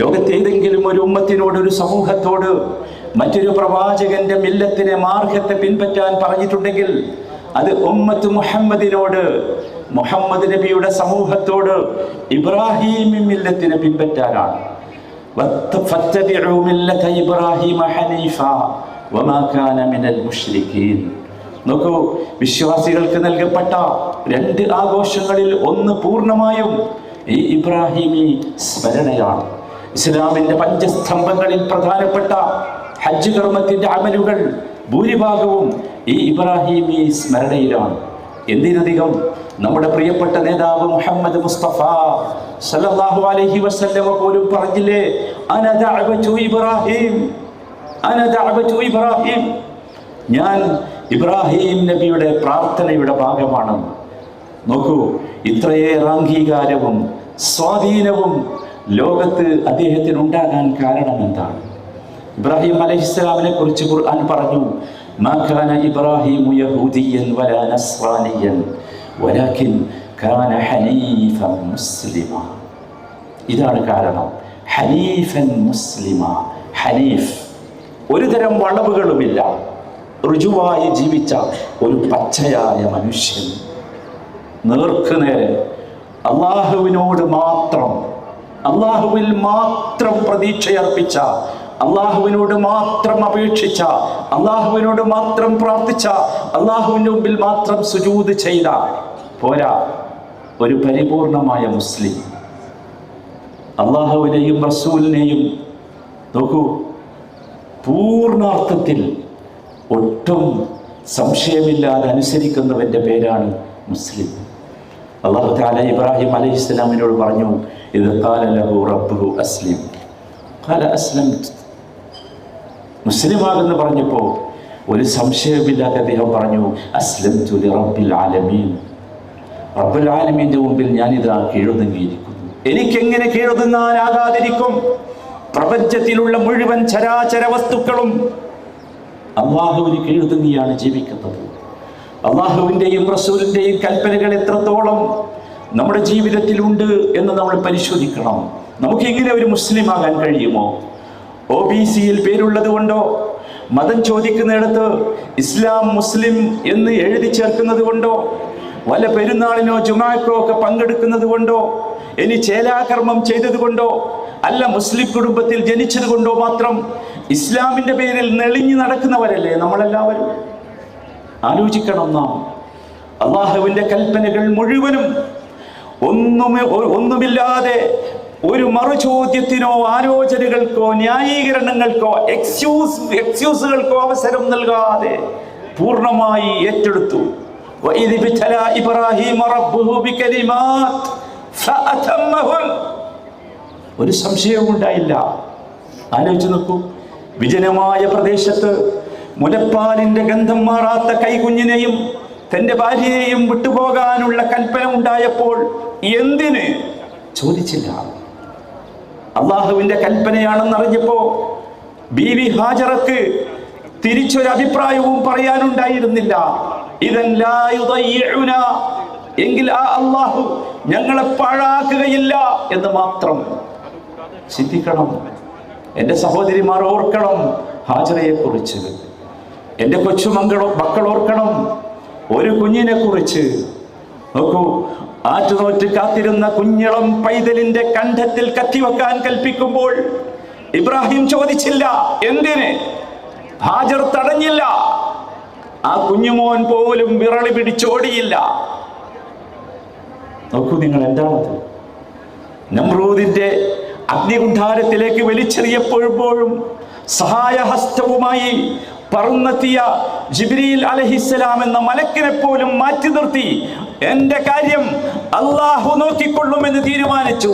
ലോകത്തേതെങ്കിലും ഒരു ഉമ്മത്തിനോട് ഒരു സമൂഹത്തോട് മറ്റൊരു പ്രവാചകന്റെ മില്ലത്തിനെ മാർഗത്തെ പിൻപറ്റാൻ പറഞ്ഞിട്ടുണ്ടെങ്കിൽ അത് ഉമ്മത്ത് മുഹമ്മദിനോട് മുഹമ്മദ് നബിയുടെ സമൂഹത്തോട് ഇബ്രാഹിം മില്ലത്തിനെ പിൻപറ്റാനാണ്. നോക്കൂ വിശ്വാസികൾക്ക് നൽകപ്പെട്ട രണ്ട് ആഘോഷങ്ങളിൽ ഒന്ന് പൂർണമായും ഈ ഇബ്രാഹിമി സ്മരണയാണ്. ഇസ്ലാമിന്റെ പഞ്ചസ്തംഭങ്ങളിൽ പ്രധാനപ്പെട്ട ഹജ്ജ് കർമ്മത്തിന്റെ അമലുകൾ ഭൂരിഭാഗവും ഈ ഇബ്രാഹിമി സ്മരണയിലാണ്. എന്തിനധികം നമ്മുടെ പ്രിയപ്പെട്ട നേതാവ് മുഹമ്മദ് മുസ്തഫ സല്ലല്ലാഹു അലൈഹി വസല്ലമ പോലും പറഞ്ഞില്ലേ അന ഇബ്രാഹിം അന ഇബ്രാഹിം. ഞാൻ ഇബ്രാഹിം നബിയുടെ പ്രാർത്ഥനയുടെ ഭാഗമാണ്. നോക്കൂ ഇത്രയേറെ അംഗീകാരവും സ്വാധീനവും ലോകത്ത് അദ്ദേഹത്തിന് ഉണ്ടാകാൻ കാരണം എന്താണ്? ഇബ്രാഹിം അലഹിസ്സലാമിനെ കുറിച്ച് ഖുർആൻ പറഞ്ഞു മാഖാന ഇബ്രാഹിമു യഹൂദിയൻ വലാ നസ്റാനിയൻ വലാകിൻ കാന ഹനീഫൻ മുസ്ലിമ. ഇതാണ് കാരണം. ഹനീഫൻ മുസ്ലിമ ഹനീഫ്. ഒരുതരം വളവുകളുമില്ല. ഋജുവായി ജീവിച്ച ഒരു പച്ചയായ മനുഷ്യൻ. നേർക്കുനേരെ അള്ളാഹുവിനോട് മാത്രം അള്ളാഹുവിൽ മാത്രം പ്രതീക്ഷയർപ്പിച്ച അള്ളാഹുവിനോട് മാത്രം അപേക്ഷിച്ച അള്ളാഹുവിനോട് മാത്രം പ്രാർത്ഥിച്ച അള്ളാഹുവിന്റെ മുമ്പിൽ മാത്രം സുജൂത് ചെയ്ത പോരാ ഒരു പരിപൂർണമായ മുസ്ലിം. അള്ളാഹുവിനെയും റസൂലിനെയും നോക്കൂ പൂർണാർത്ഥത്തിൽ ഒട്ടും സംശയമില്ലാതെ അനുസരിക്കുന്നവന്റെ പേരാണ് മുസ്ലിം. അള്ളാഹു താല ഇബ്രാഹിം അലൈഹി ഇസ്ലാമിനോട് പറഞ്ഞു قال له ലഹു റബ്ബുഹു قال കാല അസ്ലം ആകുന്ന പറഞ്ഞപ്പോൾ ഒരു സംശയമില്ലാതെ അദ്ദേഹം പറഞ്ഞു അസ്ലം തുലി റബ്ബിൽ ആലമീൻ. റബ്ബുൽ ആലമീന്റെ മുമ്പിൽ ഞാനിതാ കീഴൊതുങ്ങിയിരിക്കുന്നു. എനിക്കെങ്ങനെ കീഴൊതുങ്ങാനാകാതിരിക്കും? പ്രപഞ്ചത്തിലുള്ള മുഴുവൻ ചരാചര വസ്തുക്കളും അള്ളാഹുവിന് കീഴൊതുങ്ങിയാണ് ജീവിക്കുന്നത്. അള്ളാഹുവിന്റെയും റസൂലിന്റെയും കൽപ്പനകൾ എത്രത്തോളം നമ്മുടെ ജീവിതത്തിലുണ്ട് എന്ന് നമ്മൾ പരിശോധിക്കണം. നമുക്ക് ഇങ്ങനെ ഒരു മുസ്ലിം ആകാൻ കഴിയുമോ? ഒ ബി സിയിൽ പേരുള്ളത് കൊണ്ടോ? മതം ചോദിക്കുന്നിടത്ത് ഇസ്ലാം മുസ്ലിം എന്ന് എഴുതി ചേർക്കുന്നത് കൊണ്ടോ? വല്ല പെരുന്നാളിനോ ജുമാക്കോ ഒക്കെ പങ്കെടുക്കുന്നത് കൊണ്ടോ? ഇനി ചേലാകർമ്മം ചെയ്തത് കൊണ്ടോ? അല്ല മുസ്ലിം കുടുംബത്തിൽ ജനിച്ചത് കൊണ്ടോ മാത്രം ഇസ്ലാമിന്റെ പേരിൽ നെളിഞ്ഞു നടക്കുന്നവരല്ലേ നമ്മളെല്ലാവരും? ആലോചിക്കണം നാം. അള്ളാഹുവിന്റെ കൽപ്പനകൾ മുഴുവനും ഒന്നും ഒന്നുമില്ലാതെ ഒരു മറുചോദ്യത്തിനോ ആലോചനകൾക്കോ ന്യായീകരണങ്ങൾക്കോ എക്സ്ക്യൂസ് എക്സ്ക്യൂസുകൾക്കോ അവസരം നൽകാതെ പൂർണമായി ഏറ്റെടുത്തു. ഒരു സംശയവും ഉണ്ടായില്ല. ആലോചിച്ച് നോക്കൂ. വിജനമായ പ്രദേശത്ത് മുലപ്പാലിന്റെ ഗന്ധം മാറാത്ത കൈകുഞ്ഞിനെയും തന്റെ ഭാര്യയെയും വിട്ടുപോകാനുള്ള കൽപ്പന ഉണ്ടായപ്പോൾ എന്തിന്? ചോദിച്ചില്ല. അള്ളാഹുവിന്റെ കൽപ്പനയാണെന്ന് അറിഞ്ഞപ്പോ ബീവി ഹാജറക്ക് തിരിച്ചൊരു അഭിപ്രായവും പറയാനുണ്ടായിരുന്നില്ല. ഇതെല്ലാം. എങ്കിൽ ആ അള്ളാഹു ഞങ്ങളെ പാഴാക്കുകയില്ല എന്ന് മാത്രം ചിന്തിക്കണം. എന്റെ സഹോദരിമാർ ഓർക്കണം ഹാജറയെ കുറിച്ച് എന്റെ കൊച്ചുമക്കളോ മക്കൾ ഓർക്കണം. ഒരു കുഞ്ഞിനെ കുറിച്ച് നോക്കൂ ആറ്റുനോറ്റ് കാത്തിരുന്ന കുഞ്ഞിളം പൈതലിന്റെ കണ്ഠത്തിൽ കത്തിവെക്കാൻ കൽപ്പിക്കുമ്പോൾ ഇബ്രാഹിം ചോദിച്ചില്ല എന്തിന്? ഹാജർ തടഞ്ഞില്ല. ആ കുഞ്ഞുമോൻ പോലും വിറളി പിടിച്ചോടിയില്ല. നോക്കൂ നിങ്ങൾ എന്താണത് നമ്രൂദിന്റെ അഗ്നികുണ്ഠാരത്തിലേക്ക് വലിച്ചെറിയപ്പോഴും സഹായഹസ്തവുമായി പറന്നെത്തിയ ജിബ്രീൽ അലഹിസ്സലാം എന്ന മലക്കിനെ പോലും മാറ്റി നിർത്തി എന്റെ കാര്യം അള്ളാഹു നോക്കിക്കൊള്ളുമെന്ന് തീരുമാനിച്ചു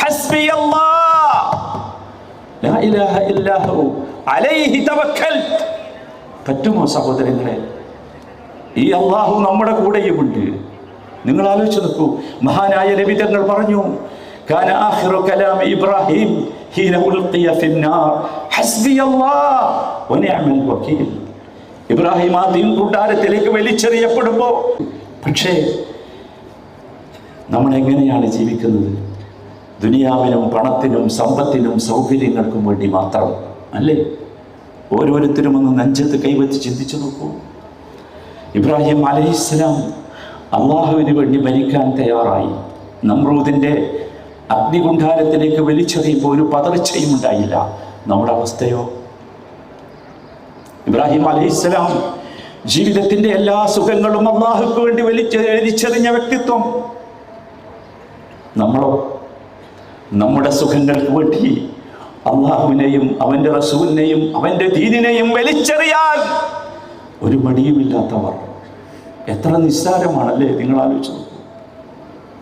ഹസ്ബി അല്ലാഹ്. ലാ ഇലാഹ ഇല്ലാഹു. അലൈഹി തവക്കൽത്ത്. പറ്റുമോ സഹോദരങ്ങളെ ഈ അള്ളാഹു നമ്മുടെ കൂടെയുമുണ്ട് നിങ്ങൾ ആലോചിച്ച് നോക്കൂ മഹാനായ ലഭിതങ്ങൾ പറഞ്ഞു كان آخر كلام إبراهيم حين ألقي في النار حسبي الله ونعم الوكيل ഇബ്രാഹിം ആ തീൻ കൂട്ടാരത്തിലേക്ക് വലിച്ചെറിയപ്പെടുമ്പോ പക്ഷേ നമ്മൾ എങ്ങനെയാണ് ജീവിക്കുന്നത്? ദുനിയാവിനും പണത്തിനും സമ്പത്തിനും സൗകര്യങ്ങൾക്കും വേണ്ടി മാത്രം അല്ലേ? ഓരോരുത്തരും ഒന്ന് നെഞ്ചത്ത് കൈവച്ച് ചിന്തിച്ചു നോക്കൂ. ഇബ്രാഹിം അലൈഹിസ്സലാം അള്ളാഹുവിന് വേണ്ടി മരിക്കാൻ തയ്യാറായി. നമ്രൂദിന്റെ അഗ്നികുണ്ഠാരത്തിലേക്ക് വലിച്ചെറിയപ്പോൾ ഒരു പതർച്ചയും ഉണ്ടായില്ല. നമ്മുടെ അവസ്ഥയോ? ഇബ്രാഹിം അലൈഹിസ്സലാം ജീവിതത്തിന്റെ എല്ലാ സുഖങ്ങളും അള്ളാഹുക്ക് വേണ്ടി വലിച്ച വലിച്ചെറിഞ്ഞ വ്യക്തിത്വം. നമ്മളോ? നമ്മുടെ സുഖങ്ങൾക്ക് വേണ്ടി അള്ളാഹുവിനെയും അവന്റെ റസൂലിനെയും അവന്റെ ദീനിനെയും വലിച്ചെറിയാൻ ഒരു മടിയുമില്ലാത്തവർ. എത്ര നിസ്സാരമാണല്ലേ നിങ്ങൾ ആലോചിച്ചു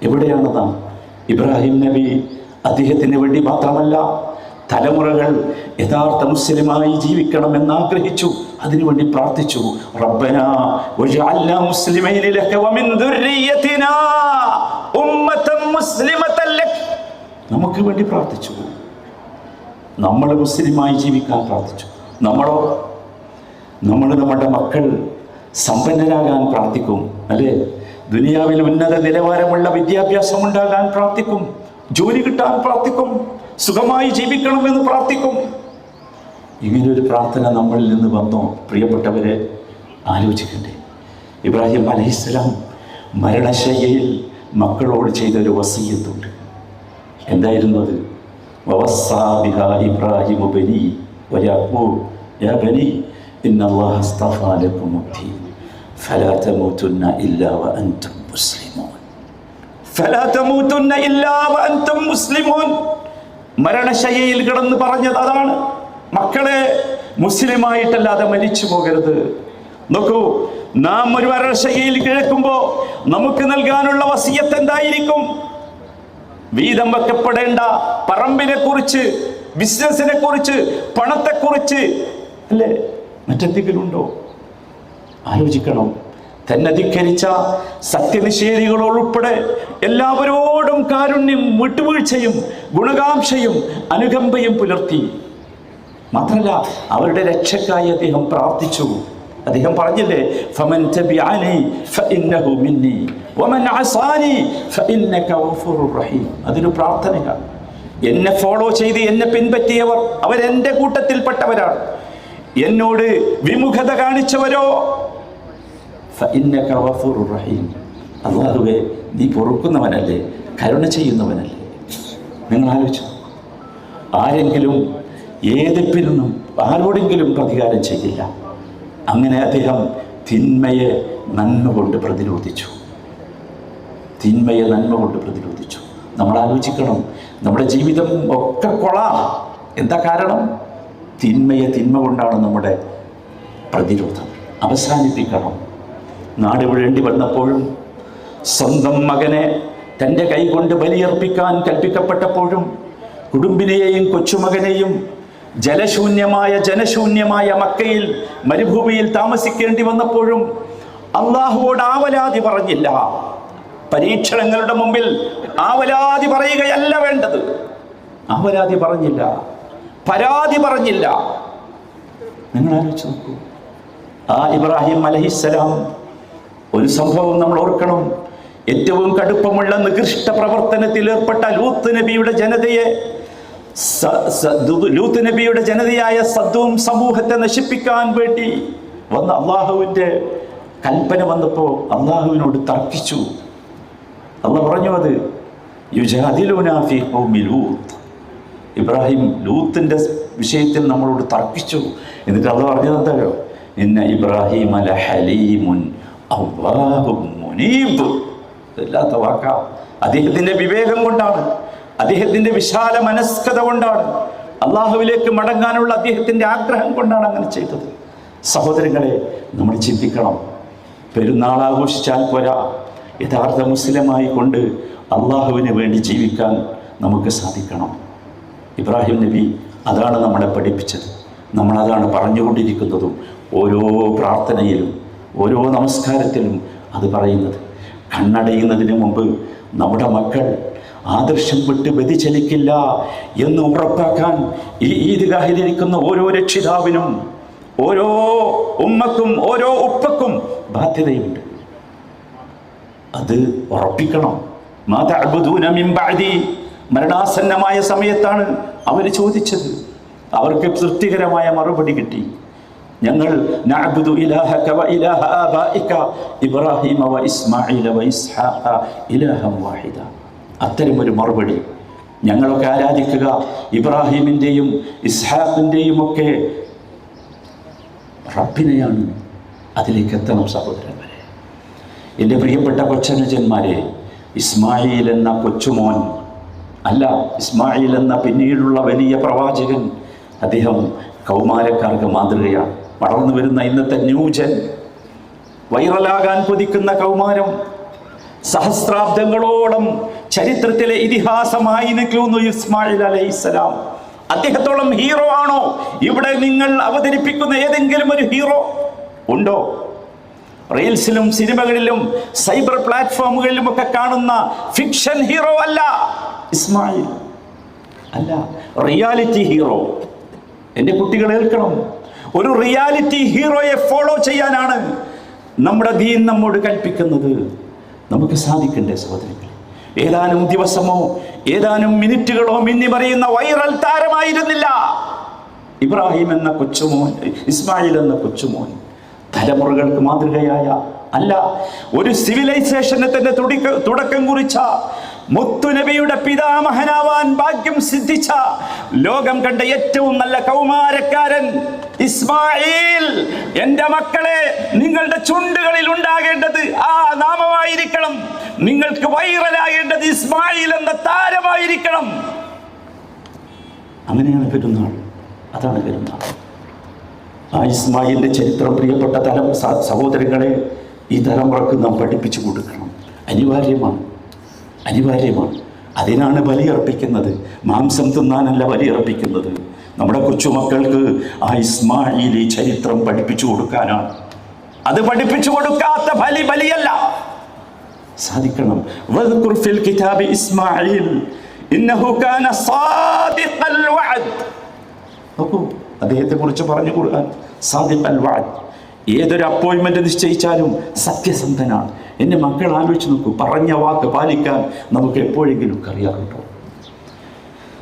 എവിടെയാണ് ഇബ്രാഹിം നബി അദ്ദേഹത്തിന് വേണ്ടി മാത്രമല്ല തലമുറകൾ യഥാർത്ഥ മുസ്ലിമായി ജീവിക്കണമെന്ന് ആഗ്രഹിച്ചു. അതിനുവേണ്ടി പ്രാർത്ഥിച്ചു. റബ്ബന വജഅൽനാ മുസ്ലിമൈന ലക വമിൻ ദുർരിയതിനാ ഉമ്മതൻ മുസ്ലിമതൻ ലക് നമുക്ക് വേണ്ടി പ്രാർത്ഥിച്ചു നമ്മൾ മുസ്ലിമായി ജീവിക്കാൻ പ്രാർത്ഥിച്ചു. നമ്മളോ നമ്മൾ നമ്മുടെ മക്കൾ സമ്പന്നരാകാൻ പ്രാർത്ഥിക്കും അല്ലേ? ദുനിയാവിൽ ഉന്നത നിലവാരമുള്ള വിദ്യാഭ്യാസം ഉണ്ടാകാൻ പ്രാർത്ഥിക്കും ജോലി കിട്ടാൻ പ്രാർത്ഥിക്കും സുഖമായി ജീവിക്കണമെന്ന് പ്രാർത്ഥിക്കും. ഇങ്ങനൊരു പ്രാർത്ഥന നമ്മളിൽ നിന്ന് വന്നോ? പ്രിയപ്പെട്ടവരെ ആലോചിക്കണ്ടേ. ഇബ്രാഹിം അലഹിസ്സലാം മരണശയ്യയിൽ മക്കളോട് ചെയ്തൊരു വസീയത്തുണ്ട് എന്തായിരുന്നു അത് ووصى بها إبراهيم بني ويعقوب يا بني إن الله اصطفى لكم الدين فلا تموتن إلا وأنتم مسلمون فلا تموتن إلا وأنتم مسلمون മരണശയ്യയിൽ കിടന്ന് പറഞ്ഞത് അതാണ് മക്കളെ മുസ്ലിമായിട്ടല്ലാതെ മരിച്ചു പോകരുത് നോക്കൂ നാം ഒരു വരൾച്ചയിൽ കിഴക്കുമ്പോ നമുക്ക് നൽകാനുള്ള വസീയത്ത് എന്തായിരിക്കും? വീതം വെക്കപ്പെടേണ്ട പറമ്പിനെ കുറിച്ച് ബിസിനസിനെ കുറിച്ച് പണത്തെ കുറിച്ച് അല്ലേ? മറ്റെന്തെങ്കിലും ഉണ്ടോ ആലോചിക്കണം. തന്നെ ധിക്കരിച്ച സത്യനിഷേധികൾ ഉൾപ്പെടെ എല്ലാവരോടും കാരുണ്യം വിട്ടുവീഴ്ചയും ഗുണകാംക്ഷയും അനുകമ്പയും പുലർത്തി. മാത്രമല്ല അവരുടെ രക്ഷക്കായി അദ്ദേഹം പ്രാർത്ഥിച്ചു. അദ്ദേഹം പറഞ്ഞില്ലേ ഫമൻ മിന്നി വമൻ അസാനി റഹീം. അതൊരു പ്രാർത്ഥനയാണ്. എന്നെ ഫോളോ ചെയ്ത് എന്നെ പിൻപറ്റിയവർ അവരെന്റെ കൂട്ടത്തിൽപ്പെട്ടവരാണ്. എന്നോട് വിമുഖത കാണിച്ചവരോ? റഹീം. നീ പൊറുക്കുന്നവനല്ലേ കരുണ ചെയ്യുന്നവനല്ലേ? നിങ്ങൾ ആലോചിച്ചു. ആരെങ്കിലും ഏതെപ്പിനും ആരോടെങ്കിലും പ്രതികാരം ചെയ്യില്ല. അങ്ങനെ അദ്ദേഹം തിന്മയെ നന്മ കൊണ്ട് പ്രതിരോധിച്ചു. തിന്മയെ നന്മ കൊണ്ട് പ്രതിരോധിച്ചു. നമ്മൾ ആലോചിക്കണം നമ്മുടെ ജീവിതം ഒക്കെ കൊളാം. എന്താ കാരണം? തിന്മയെ തിന്മ കൊണ്ടാണ് നമ്മുടെ പ്രതിരോധം. അവസാനിപ്പിക്കണം. നാട് വിഴേണ്ടി വന്നപ്പോഴും സ്വന്തം മകനെ തന്റെ കൈകൊണ്ട് ബലിയർപ്പിക്കാൻ കൽപ്പിക്കപ്പെട്ടപ്പോഴും കുടുംബിനെയും കൊച്ചുമകനെയും ജലശൂന്യമായ ജനശൂന്യമായ മക്കയിൽ മരുഭൂമിയിൽ താമസിക്കേണ്ടി വന്നപ്പോഴും അള്ളാഹുവോട് ആവലാതി പറഞ്ഞില്ല. പരീക്ഷണങ്ങളുടെ മുമ്പിൽ ആവലാതി പറയുകയല്ല വേണ്ടത്. ആവലാതി പറഞ്ഞില്ല. പരാതി പറഞ്ഞില്ല. നിങ്ങൾ ആലോചിച്ച് നോക്കൂ. ആ ഇബ്രാഹിം അലഹിസ്സലാം ഒരു സംഭവം നമ്മൾ ഓർക്കണം. ഏറ്റവും കടുപ്പമുള്ള നികൃഷ്ട പ്രവർത്തനത്തിൽ ഏർപ്പെട്ട ലൂത്ത് നബിയുടെ ജനതയെ ലൂത്ത് നബിയുടെ ജനതയായ സദ്ദും സമൂഹത്തെ നശിപ്പിക്കാൻ വേണ്ടി വന്ന അള്ളാഹുവിന്റെ കൽപ്പന വന്നപ്പോൾ അള്ളാഹുവിനോട് തർക്കിച്ചു. അള്ളാഹ് പറഞ്ഞു അത് ഇബ്രാഹിം ലൂത്തിന്റെ വിഷയത്തിൽ നമ്മളോട് തർക്കിച്ചു. എന്നിട്ട് അള്ള പറഞ്ഞത് എന്തായോ ഇന്ന ഇബ്രാഹിം അല ഹലീമുൻ അവ്വാഹും മുനീബ്. ഇല്ലാത്ത വാക്ക. അദ്ദേഹത്തിന്റെ വിവേകം കൊണ്ടാണ്. അദ്ദേഹത്തിന്റെ വിശാല മനസ്കത കൊണ്ടാണ് അള്ളാഹുവിലേക്ക് മടങ്ങാനുള്ള അദ്ദേഹത്തിന്റെ ആഗ്രഹം കൊണ്ടാണ് അങ്ങനെ ചെയ്തത്. സഹോദരങ്ങളെ നമ്മൾ ചിന്തിക്കണം പെരുന്നാൾ ആഘോഷിച്ചാൽ പോരാ. യഥാർത്ഥ മുസ്ലിമായി കൊണ്ട് അള്ളാഹുവിന് വേണ്ടി ജീവിക്കാൻ നമുക്ക് സാധിക്കണം. ഇബ്രാഹിം നബി അതാണ് നമ്മളെ പഠിപ്പിച്ചത്. നമ്മളതാണ് പറഞ്ഞുകൊണ്ടിരിക്കുന്നതും ഓരോ പ്രാർത്ഥനയിലും ഓരോ നമസ്കാരത്തിലും അത് പറയുന്നത്. കണ്ണടയുന്നതിന് മുമ്പ് നമ്മുടെ മക്കൾ ആദർശം വിട്ട് വ്യതിചലിക്കില്ല എന്ന് ഉറപ്പാക്കാൻ ഈ ഈദ്ഗാഹിലിരിക്കുന്ന ഓരോ രക്ഷിതാവിനും ഓരോ ഉമ്മക്കും ഓരോ ഉപ്പക്കും ബാധ്യതയുണ്ട്. അത് ഉറപ്പിക്കണം. മരണാസന്നമായ സമയത്താണ് അവർ ചോദിച്ചത്. അവർക്ക് തൃപ്തികരമായ മറുപടി കിട്ടി. ഞങ്ങൾ ഇബ്രാഹിം ഇസ്ഹാഖ ഇലാഹം വാഹിദ. അത്തരം ഒരു മറുപടി. ഞങ്ങളൊക്കെ ആരാധിക്കുക ഇബ്രാഹിമിന്റെയും ഇസ്ഹാഖിന്റെയും ഒക്കെ റബ്ബിനെയാണ് അതിലേക്ക് എത്തണം സഹോദരന്മാരെ. എന്റെ പ്രിയപ്പെട്ട കൊച്ചനുജന്മാരെ ഇസ്മായിൽ എന്ന കൊച്ചുമോൻ അല്ല ഇസ്മായിൽ എന്ന പിന്നീടുള്ള വലിയ പ്രവാചകൻ അദ്ദേഹം കൗമാരക്കാർക്ക് മാതൃകയാണ്. വളർന്നു വരുന്ന ഇന്നത്തെ ന്യൂജൻ വൈറലാകാൻ കൊതിക്കുന്ന കൗമാരം സഹസ്രാബ്ദങ്ങളോളം ചരിത്രത്തിലെ ഇതിഹാസമായി നിൽക്കുന്നു ഇസ്മായിൽ അലൈഹിസ്സലാം. അദ്ദേഹത്തോളം ഹീറോ ആണോ? ഇവിടെ നിങ്ങൾ അവതരിപ്പിക്കുന്ന ഏതെങ്കിലും ഒരു ഹീറോ ഉണ്ടോ? റീൽസിലും സിനിമകളിലും സൈബർ പ്ലാറ്റ്ഫോമുകളിലും ഒക്കെ കാണുന്ന ഫിക്ഷൻ ഹീറോ അല്ല ഇസ്മായിൽ. അല്ല റിയാലിറ്റി ഹീറോ എന്റെ കുട്ടികൾ ഏൽക്കണം. ഒരു റിയാലിറ്റി ഹീറോയെ ഫോളോ ചെയ്യാനാണ് നമ്മുടെ ദീൻ നമ്മോട് കൽപ്പിക്കുന്നത്. നമുക്ക് സാധിക്കണ്ടേ സഹോദരങ്ങളെ ഏതാനും ദിവസമോ ഏതാനും മിനിറ്റുകളോ മിന്നി പറയുന്ന വൈറൽ താരമായിരുന്നില്ല. ഇബ്രാഹിം എന്ന കൊച്ചുമോൻ ഇസ്മായിൽ എന്ന കൊച്ചുമോൻ തലമുറകൾക്ക് മാതൃകയായ അല്ല ഒരു സിവിലൈസേഷന് തന്നെ തുടിക്ക കുറിച്ച മുത്തുനബിയുടെ പിതാമഹനാവാൻ ഭാഗ്യം സിദ്ധിച്ച ലോകം കണ്ട ഏറ്റവും നല്ല കൗമാരക്കാരൻ ഇസ്മായിൽ. എന്റെ മക്കളെ നിങ്ങളുടെ ചുണ്ടുകളിൽ ഉണ്ടാകേണ്ടത് ആ നാമമായിരിക്കണം. നിങ്ങൾക്ക് വൈറലാകേണ്ടത് ഇസ്മായിൽ എന്ന താരമായിരിക്കണം. അങ്ങനെയാണ് പെരുന്നാൾ. അതാണ് പെരുന്നാൾ. ആ ഇസ്മായിലിന്റെ ചരിത്രം പ്രിയപ്പെട്ട തലം സഹോദരങ്ങളെ ഈ തലമുറയ്ക്ക് നാം പഠിപ്പിച്ചു കൊടുക്കണം. അനിവാര്യമാണ്. അനിവാര്യമാണ്. അതിനാണ് ബലിയർപ്പിക്കുന്നത്. മാംസം തിന്നാനല്ല ബലിയർപ്പിക്കുന്നത്. നമ്മുടെ കൊച്ചുമക്കൾക്ക് ആ ഇസ്മായിലി ചരിത്രം പഠിപ്പിച്ചു കൊടുക്കാനാണ്. അത് പഠിപ്പിച്ചു കൊടുക്കാത്ത ബലി ബലിയല്ല. സാധിക്കണം. ഫിൽ കിതാബി ഇസ്മായിൽ. ഇന്നഹു കാന സാദിഖൽ വഅദ്. നോക്കൂ അദ്ദേഹത്തെ കുറിച്ച് പറഞ്ഞു കൊടുക്കാൻ സാദിഖൽ വഅദ്. ഏതൊരു അപ്പോയിൻമെന്റ് നിശ്ചയിച്ചാലും സത്യസന്ധനാണ്. എന്റെ മക്കൾ ആലോചിച്ച് നോക്കൂ പറഞ്ഞ വാക്ക് പാലിക്കാൻ നമുക്ക് എപ്പോഴെങ്കിലും അറിയാറുണ്ടോ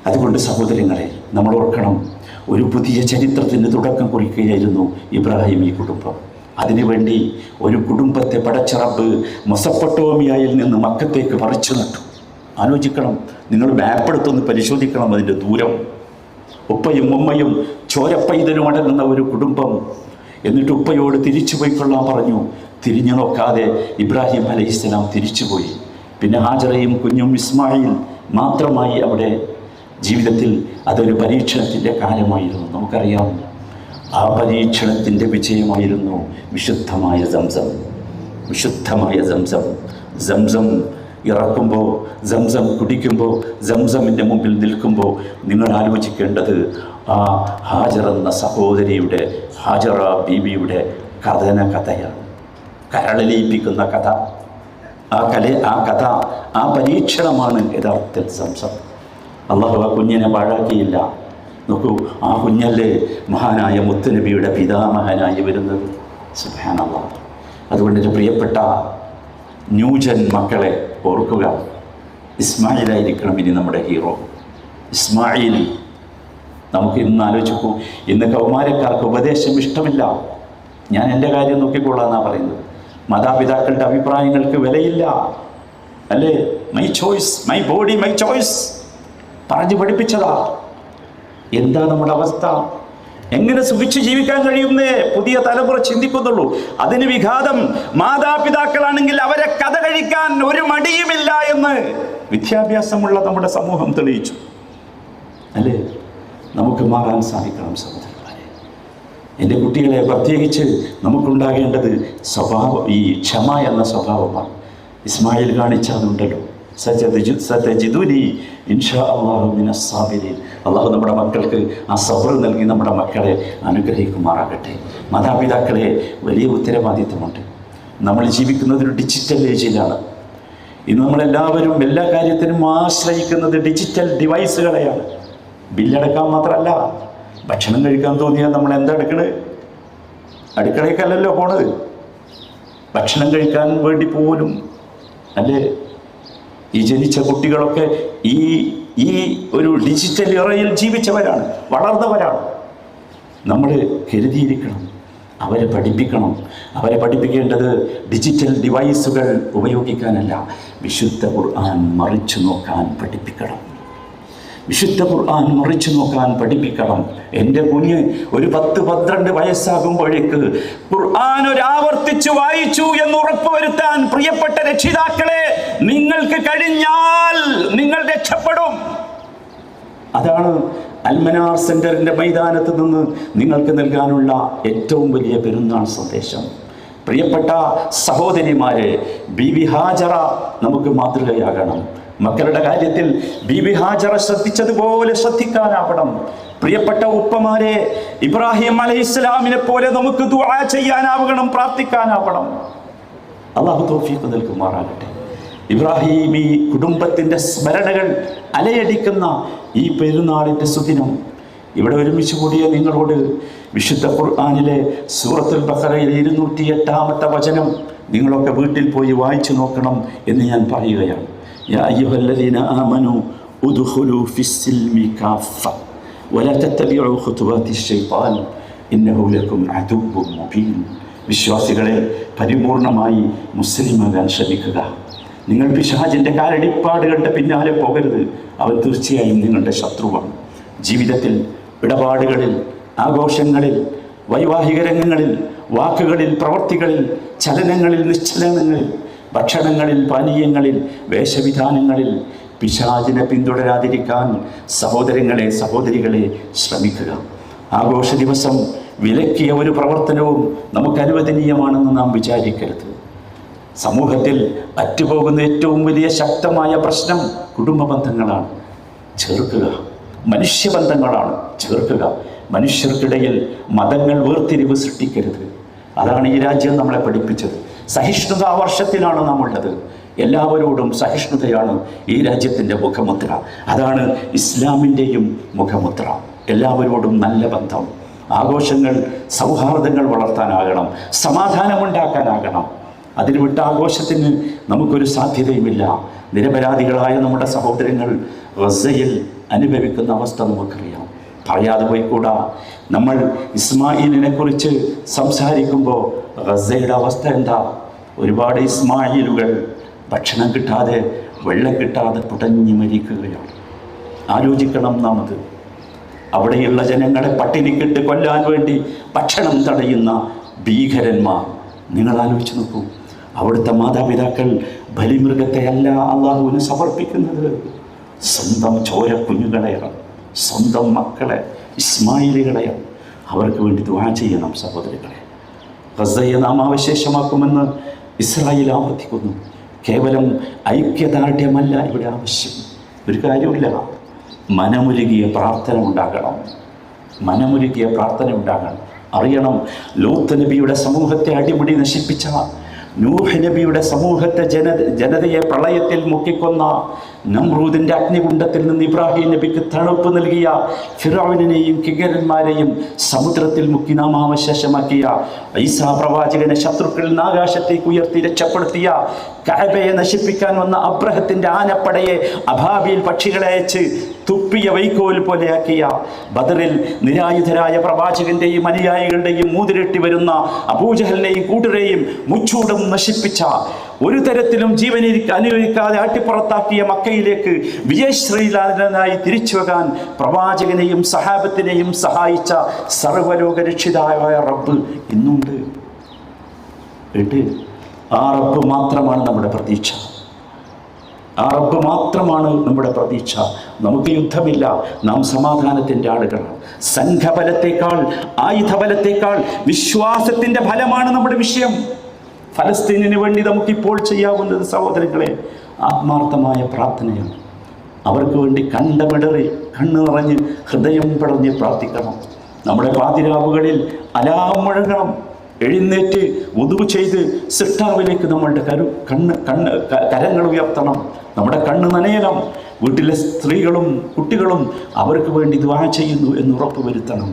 അതുകൊണ്ട് സഹോദരങ്ങളെ നമ്മൾ ഓർക്കണം ഒരു പുതിയ ചരിത്രത്തിന് തുടക്കം കുറിക്കുകയായിരുന്നു ഇബ്രാഹിം ഈ കുടുംബം. അതിനുവേണ്ടി ഒരു കുടുംബത്തെ പടച്ചിറപ്പ് മൊസപ്പട്ടോമിയായിൽ നിന്ന് മക്കത്തേക്ക് പറിച്ചു നട്ടു. ആലോചിക്കണം നിങ്ങൾ മാപ്പെടുത്തൊന്ന് പരിശോധിക്കണം അതിന്റെ ദൂരം. ഉപ്പയും ഉമ്മയും ചോരപ്പൈതലും അടങ്ങുന്ന ഒരു കുടുംബം. എന്നിട്ട് ഉപ്പയോട് തിരിച്ചു പോയിക്കൊള്ളാൻ പറഞ്ഞു. തിരിഞ്ഞു നോക്കാതെ ഇബ്രാഹിം അലൈഹിസ്സലാം തിരിച്ചുപോയി. പിന്നെ ഹാജറയും കുഞ്ഞും ഇസ്മായിൽ മാത്രമായി അവിടെ ജീവിതത്തിൽ അതൊരു പരീക്ഷണത്തിന്റെ കാലമായിരുന്നു. നമുക്കറിയാം ആ പരീക്ഷണത്തിന്റെ വിജയമായിരുന്നു വിശുദ്ധമായ സംസം. വിശുദ്ധമായ സംസം. സംസം ഇറക്കുമ്പോൾ സംസം കുടിക്കുമ്പോൾ സംസമിന്റെ മുമ്പിൽ നിൽക്കുമ്പോൾ നിങ്ങൾ ആലോചിക്കേണ്ടത് ആ ഹാജർ എന്ന സഹോദരിയുടെ ഹാജറ ബീബിയുടെ കഥന കഥയാണ്. കരളലിയിപ്പിക്കുന്ന കഥ. ആ കല ആ കഥ ആ പരീക്ഷണമാണ് യഥാർത്ഥത്തിൽ സംസം. അള്ളാഹു ആ കുഞ്ഞിനെ പാഴാക്കിയില്ല. നോക്കൂ ആ കുഞ്ഞല്ലേ മഹാനായ മുത്തുനബിയുടെ പിതാമഹനായി വരുന്നത്? സുഹാനല്ല അതുകൊണ്ട് എന്റെ പ്രിയപ്പെട്ട ന്യൂജൻ മക്കളെ ഓർക്കുക ഇസ്മായിലായിരിക്കണം ഇനി നമ്മുടെ ഹീറോ. ഇസ്മായിൽ നമുക്ക് ഇന്ന് ആലോചിക്കൂ ഇന്ന് കൗമാരക്കാർക്ക് ഉപദേശം ഇഷ്ടമില്ല. ഞാൻ എന്റെ കാര്യം നോക്കിക്കൊള്ളാന്നാണ് പറയുന്നത്. മാതാപിതാക്കളുടെ അഭിപ്രായങ്ങൾക്ക് വിലയില്ല. അല്ലേ? My choice my body my choice പറഞ്ഞു പഠിപ്പിച്ചതാ. എന്താ നമ്മുടെ അവസ്ഥ? എങ്ങനെ സുഖിച്ച് ജീവിക്കാൻ കഴിയുന്നേ? പുതിയ തലമുറ ചിന്തിക്കുന്നുള്ളൂ. അതിന് വിഘാതം മാതാപിതാക്കളാണെങ്കിൽ അവരെ കഥ കഴിക്കാൻ ഒരു മടിയുമില്ല എന്ന് വിദ്യാഭ്യാസമുള്ള നമ്മുടെ സമൂഹം തെളിയിച്ചു. അല്ലേ? നമുക്ക് മാറാൻ സാധിക്കണം സഹോദരന്മാരെ. എന്റെ കുട്ടികളെ പ്രത്യേകിച്ച് നമുക്കുണ്ടാകേണ്ടത് സ്വഭാവം ഈ ക്ഷമ എന്ന സ്വഭാവമാണ്. ഇസ്മായിൽ കാണിച്ച അതുണ്ടല്ലോ സത്യജിദ് സത്യജിദുനി ഇൻഷാ അള്ളാഹു മിനസ്സാബിരീൻ. അള്ളാഹു നമ്മുടെ മക്കൾക്ക് ആ സബർ നൽകി നമ്മുടെ മക്കളെ അനുഗ്രഹിക്കുമാറാകട്ടെ. മാതാപിതാക്കളെ വലിയ ഉത്തരവാദിത്വമുണ്ട് നമ്മൾ ജീവിക്കുന്നത് ഒരു ഡിജിറ്റൽ ഏജിലാണ് ഇന്ന് നമ്മളെല്ലാവരും എല്ലാ കാര്യത്തിനും ആശ്രയിക്കുന്നത് ഡിജിറ്റൽ ഡിവൈസുകളെയാണ് ബില്ലടക്കാൻ മാത്രമല്ല ഭക്ഷണം കഴിക്കാൻ തോന്നിയാൽ നമ്മൾ എന്താ എടുക്കണത് അടുക്കളയ്ക്കല്ലല്ലോ പോണത്. ഭക്ഷണം കഴിക്കാൻ വേണ്ടി പോലും അല്ലേ? ഈ ജനിച്ച കുട്ടികളൊക്കെ ഈ ഈ ഒരു ഡിജിറ്റൽ ഇറയിൽ ജീവിച്ചവരാണ് വളർന്നവരാണ്. നമ്മൾ കരുതിയിരിക്കണം അവരെ പഠിപ്പിക്കണം. അവരെ പഠിപ്പിക്കേണ്ടത് ഡിജിറ്റൽ ഡിവൈസുകൾ ഉപയോഗിക്കാനല്ല വിശുദ്ധ ഖുർആൻ മറിച്ചു നോക്കാൻ പഠിപ്പിക്കണം. വിശുദ്ധ ഖുർആൻ മുറിച്ചു നോക്കാൻ പഠിപ്പിക്കണം. എന്റെ കുഞ്ഞ് ഒരു പത്ത് പന്ത്രണ്ട് വയസ്സാകുമ്പോഴേക്ക് ഖുർആൻ ഒരു ആവർത്തിച്ചു വായിച്ചു എന്ന് ഉറപ്പുവരുത്താൻ പ്രിയപ്പെട്ട രക്ഷിതാക്കളെ നിങ്ങൾക്ക് കഴിഞ്ഞാൽ നിങ്ങൾ രക്ഷപ്പെടും. അതാണ് അൽമനാർ സെന്ററിന്റെ മൈതാനത്ത് നിന്ന് നിങ്ങൾക്ക് നൽകാനുള്ള ഏറ്റവും വലിയ പെരുന്നാൾ സന്ദേശം. പ്രിയപ്പെട്ട സഹോദരിമാരെ ബിവി ഹാജറ നമുക്ക് മാതൃകയാകണം. മക്കളുടെ കാര്യത്തിൽ ബി വി ഹാജറ ശ്രദ്ധിച്ചതുപോലെ ശ്രദ്ധിക്കാനാവണം. പ്രിയപ്പെട്ട ഉപ്പമാരെ ഇബ്രാഹിം അലൈഹിസ്ലാമിനെ പോലെ നമുക്ക് ദുആ ചെയ്യാനാവണം പ്രാർത്ഥിക്കാനാവണം. അള്ളാഹു തോഫീക്ക് നൽകുമാറാകട്ടെ. ഇബ്രാഹിം ഈ കുടുംബത്തിന്റെ സ്മരണകൾ അലയടിക്കുന്ന ഈ പെരുന്നാളിന്റെ സുദിനം ഇവിടെ ഒരുമിച്ച് കൂടിയ നിങ്ങളോട് വിശുദ്ധ ഖുർആാനിലെ സൂറത്തുൽ ബഖറയിലെ ഇരുന്നൂറ്റി എട്ടാമത്തെ വചനം നിങ്ങളൊക്കെ വീട്ടിൽ പോയി വായിച്ചു നോക്കണം എന്ന് ഞാൻ പറയുകയാണ് യാ അയ്യുഹല്ലദീന ആമനു ഉദ്ഖുലു ഫിസ്സിൽമി കാഫ ولا تتبعوا خطوات الشيطان إنه لكم عدو مبين വിശ്വാസികളെ പരിപൂർണമായി മുസ്ലിമാകാൻ ശ്രമിക്കുക നിങ്ങൾ പിശാചിൻ്റെ കാലടിപ്പാടുകളുടെ പിന്നാലെ പോകരുത് അവൻ തീർച്ചയായും നിങ്ങളുടെ ശത്രുവാണ് ജീവിതത്തിൽ ഇടപാടുകളിൽ ആഘോഷങ്ങളിൽ വൈവാഹിക രംഗങ്ങളിൽ വാക്കുകളിൽ പ്രവർത്തികളിൽ ചലനങ്ങളിൽ നിശ്ചലനങ്ങളിൽ ഭക്ഷണങ്ങളിൽ പാനീയങ്ങളിൽ വേഷവിധാനങ്ങളിൽ പിശാചിനെ പിന്തുടരാതിരിക്കാൻ സഹോദരങ്ങളെ സഹോദരികളെ ശ്രമിക്കുക. ആഘോഷ ദിവസം വിലക്കിയ ഒരു പ്രവർത്തനവും നമുക്ക് അനുവദനീയമാണെന്ന് നാം വിചാരിക്കരുത്. സമൂഹത്തിൽ അറ്റുപോകുന്ന ഏറ്റവും വലിയ ശക്തമായ പ്രശ്നം കുടുംബ ബന്ധങ്ങളാണ് ചേർക്കുക മനുഷ്യബന്ധങ്ങളാണ്. ചേർക്കുക മനുഷ്യർക്കിടയിൽ മതങ്ങൾ വേർതിരിവ് സൃഷ്ടിക്കരുത്. അതാണ് ഈ രാജ്യം നമ്മളെ പഠിപ്പിച്ചത്. സഹിഷ്ണുതാ വർഷത്തിലാണ് നാം ഉള്ളത് എല്ലാവരോടും സഹിഷ്ണുതയാണ് ഈ രാജ്യത്തിന്റെ മുഖമുദ്ര. അതാണ് ഇസ്ലാമിന്റെയും മുഖമുദ്ര. എല്ലാവരോടും നല്ല ബന്ധം. ആഘോഷങ്ങൾ സൗഹാർദ്ദങ്ങൾ വളർത്താനാകണം. സമാധാനമുണ്ടാക്കാനാകണം. അതിന് വിട്ട ആഘോഷത്തിന് നമുക്കൊരു സാധ്യതയുമില്ല. നിരപരാധികളായ നമ്മുടെ സഹോദരങ്ങൾ റസയിൽ അനുഭവിക്കുന്ന അവസ്ഥ നമുക്കറിയാം. പറയാതെ പോയിക്കൂടാ. നമ്മൾ ഇസ്മായിലിനെ കുറിച്ച് സംസാരിക്കുമ്പോൾ റസയുടെ അവസ്ഥ എന്താ? ഒരുപാട് ഇസ്മായിലുകൾ ഭക്ഷണം കിട്ടാതെ വെള്ളം കിട്ടാതെ പുടഞ്ഞു മരിക്കുകയാണ്. ആലോചിക്കണം നാം അത് അവിടെയുള്ള ജനങ്ങളെ പട്ടിണിക്കിട്ട് കൊല്ലാൻ വേണ്ടി ഭക്ഷണം തടയുന്ന ഭീകരന്മാർ. നിങ്ങൾ ആലോചിച്ച് നോക്കൂ. അവിടുത്തെ മാതാപിതാക്കൾ ബലിമൃഗത്തെ അല്ല അള്ളാഹുവിന് സമർപ്പിക്കുന്നത്. സ്വന്തം ചോര കുഞ്ഞുങ്ങളെയാണ് സ്വന്തം മക്കളെ ഇസ്മായിലുകളെയാണ്. അവർക്ക് വേണ്ടി ദുആ ചെയ്യണം സഹോദരങ്ങളെ ഗസയെ നാം അവശേഷമാക്കുമെന്ന് ഇസ്രായേൽ ആവർത്തിക്കുന്നു. കേവലം ഐക്യദാർഢ്യമല്ല ഇവിടെ ആവശ്യം. ഒരു കാര്യമില്ല മനമുരുകിയ പ്രാർത്ഥന ഉണ്ടാകണം. മനമുരുകിയ പ്രാർത്ഥന ഉണ്ടാകണം. അറിയണം ലോത്ത് നബിയുടെ സമൂഹത്തെ അടിമുടി നശിപ്പിച്ച നൂഹ് നബിയുടെ സമൂഹത്തെ ജന ജനതയെ പ്രളയത്തിൽ മുക്കിക്കൊന്ന നമ്രൂദിന്റെ അഗ്നികുണ്ടത്തിൽ നിന്ന് ഇബ്രാഹിം നബിക്ക് തണുപ്പ് നൽകിയ ഫിറോവിനെയും കിഗരന്മാരെയും സമുദ്രത്തിൽ മുക്കി നാമാവശേഷമാക്കിയ ഐസാ പ്രവാചകനെ ശത്രുക്കളിൽ നിന്ന് ആകാശത്തേക്ക് ഉയർത്തി രക്ഷപ്പെടുത്തിയ കഅബയെ നശിപ്പിക്കാൻ വന്ന അബ്രഹത്തിന്റെ ആനപ്പടയെ അഭാവിയിൽ പക്ഷികളെ അയച്ച് തുപ്പിയ വൈക്കോൽ പോലെയാക്കിയ ബദറിൽ നിരായുധരായ പ്രവാചകന്റെയും അനുയായികളുടെയും മൂതിരട്ടി വരുന്ന അബൂജഹലിനെയും കൂട്ടരെയും മുച്ചൂടും നശിപ്പിച്ച ഒരു തരത്തിലും ജീവനി അനുഭവിക്കാതെ ആട്ടിപ്പുറത്താക്കിയ മക്കയിലേക്ക് വിജയശ്രീലാലനായി തിരിച്ചു വകാൻ പ്രവാചകനെയും സഹാബത്തിനെയും സഹായിച്ച സർവലോകരക്ഷിതായ റബ്ബ് ഇന്നുണ്ട്. ഉണ്ട് ആ റബ്ബ് മാത്രമാണ് നമ്മുടെ പ്രതീക്ഷ. ആ റബ്ബ് മാത്രമാണ് നമ്മുടെ പ്രതീക്ഷ. നമുക്ക് യുദ്ധമില്ല. നാം സമാധാനത്തിന്റെ ആളുകളാണ്. സംഘബലത്തേക്കാൾ ആയുധബലത്തേക്കാൾ വിശ്വാസത്തിന്റെ ഫലമാണ് നമ്മുടെ വിഷയം. ഫലസ്തീനിന് വേണ്ടി നമുക്കിപ്പോൾ ചെയ്യാവുന്നത് സഹോദരങ്ങളെ ആത്മാർത്ഥമായ പ്രാർത്ഥനയാണ്. അവർക്ക് വേണ്ടി കണ്ടമിടറി കണ്ണു നിറഞ്ഞ് ഹൃദയം പിടഞ്ഞ് പ്രാർത്ഥിക്കണം. നമ്മുടെ പാതിരാവുകളിൽ അലാം മുഴങ്ങണം. എഴുന്നേറ്റ് ഉതുവ് ചെയ്ത് സിട്ടാവിലേക്ക് നമ്മളുടെ കരു കണ്ണ് കണ്ണ് കരങ്ങൾ ഉയർത്തണം. നമ്മുടെ കണ്ണ് നനയണം. വീട്ടിലെ സ്ത്രീകളും കുട്ടികളും അവർക്ക് വേണ്ടി ദ്വാ ചെയ്യുന്നു എന്ന് ഉറപ്പ് വരുത്തണം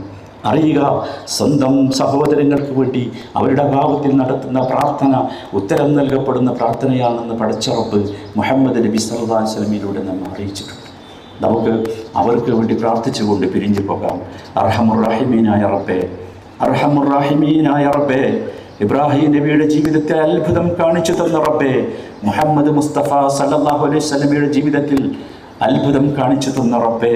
അറിയുക സ്വന്തം സഹോദരങ്ങൾക്ക് വേണ്ടി അവരുടെ ഭാവത്തിൽ നടത്തുന്ന പ്രാർത്ഥന ഉത്തരം നൽകപ്പെടുന്ന പ്രാർത്ഥനയാണെന്ന് പഠിച്ചുറപ്പ് മുഹമ്മദ് നബി അലൈഹി വസല്ലമയിലൂടെ നമ്മെ അറിയിച്ചിട്ടുണ്ട്. നമുക്ക് അവർക്ക് വേണ്ടി പ്രാർത്ഥിച്ചുകൊണ്ട് പിരിഞ്ഞു പോകാം. അർഹമുറാഹിമീനായ റബ്ബേ അർഹമുറാഹിമീനായ റബ്ബേ ഇബ്രാഹിം നബിയുടെ ജീവിതത്തെ അത്ഭുതം കാണിച്ചു തന്ന റബ്ബേ മുഹമ്മദ് മുസ്തഫ സല്ലല്ലാഹു അലൈഹി സ്വലമയുടെ ജീവിതത്തിൽ അത്ഭുതം കാണിച്ചു തന്ന റബ്ബേ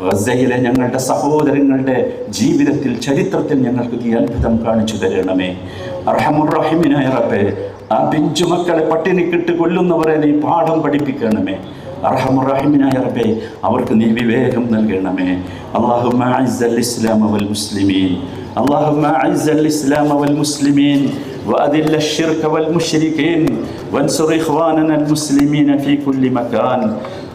ഗസയിലെ ഞങ്ങളുടെ സഹോദരങ്ങളുടെ ജീവിതത്തിൽ ചരിത്രത്തിൽ ഞങ്ങൾക്ക് നീ അത്ഭുതം കാണിച്ചു തരണമേ. അർഹമുറഹിമിനായ റബ്ബേ ആ പിഞ്ചു മക്കളെ പട്ടിണിക്കിട്ട് കൊല്ലുന്നവരെ നീ പാഠം പഠിപ്പിക്കണമേ. അർഹമുറഹിമിനായ റബ്ബേ അവർക്ക് നീ വിവേകം നൽകണമേ. അള്ളാഹു അഇസ്സൽ ഇസ്ലാമ വൽ മുസ്ലിമീൻ. اللهم أعز الإسلام والمسلمين وأذل الشرك والمشركين وانصر إخواننا المسلمين في كل مكان.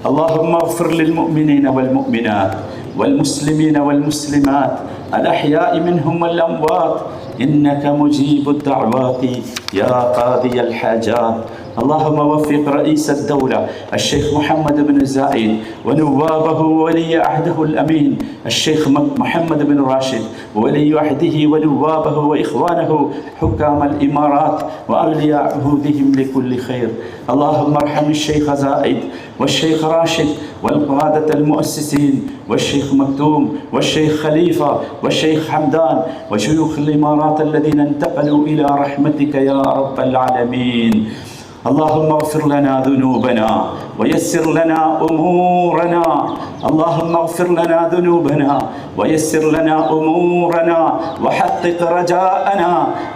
اللهم اغفر للمؤمنين والمؤمنات والمسلمين والمسلمات الأحياء منهم والأموات. إنك مجيب الدعوات يا قاضي الحاجات. اللهم وفق رئيس الدولة الشيخ محمد بن زايد ونوابه وولي عهده الأمين الشيخ محمد بن راشد وولي عهده ونوابه وإخوانه حكام الإمارات وأولياء عهودهم لكل خير. اللهم ارحم الشيخ زايد والشيخ راشد والقادة المؤسسين والشيخ مكتوم والشيخ خليفة والشيخ حمدان وشيوخ الإمارات الذين انتقلوا إلى رحمتك يا رب العالمين. اللهم اغفر لنا ذنوبنا ويسر لنا أمورنا. اللهم اغفر لنا ذنوبنا ويسر لنا أمورنا وحقق رجاءنا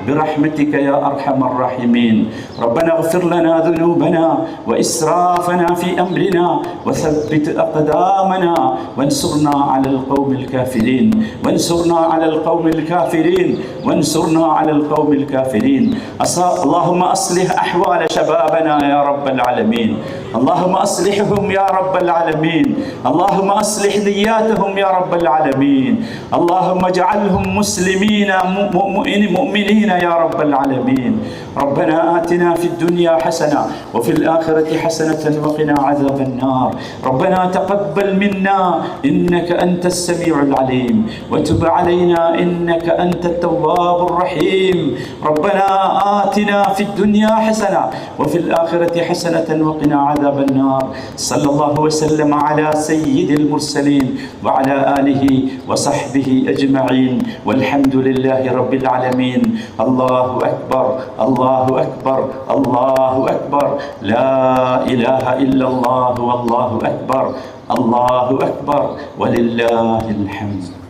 برحمتك يا أرحم الراحمين. ربنا اغفر لنا ذنوبنا وإسرافنا في أمرنا وثبت أقدامنا وانصرنا على القوم الكافرين. وانصرنا على القوم الكافرين. وانصرنا على القوم الكافرين. اللهم أصلح أحوال شبابنا يا رب العالمين. اللهم أصلحهم يا رب العالمين. اللهم أصلح نياتهم يا رب العالمين. اللهم اجعلهم مسلمين مؤمنين يا رب العالمين. ربنا آتنا في الدنيا حسنة وفي الآخرة حسنة وقنا عذاب النار. ربنا تقبل منا إنك أنت السميع العليم. وتب علينا إنك أنت التواب الرحيم. ربنا آتنا في الدنيا حسنة وفي الآخرة حسنة وقنا عذاب النار صلى الله وسلم على سيد المرسلين وعلى آله وصحبه أجمعين. والحمد لله رب العالمين. الله أكبر الله أكبر الله أكبر. لا إله إلا الله والله أكبر الله أكبر. ولله الحمد.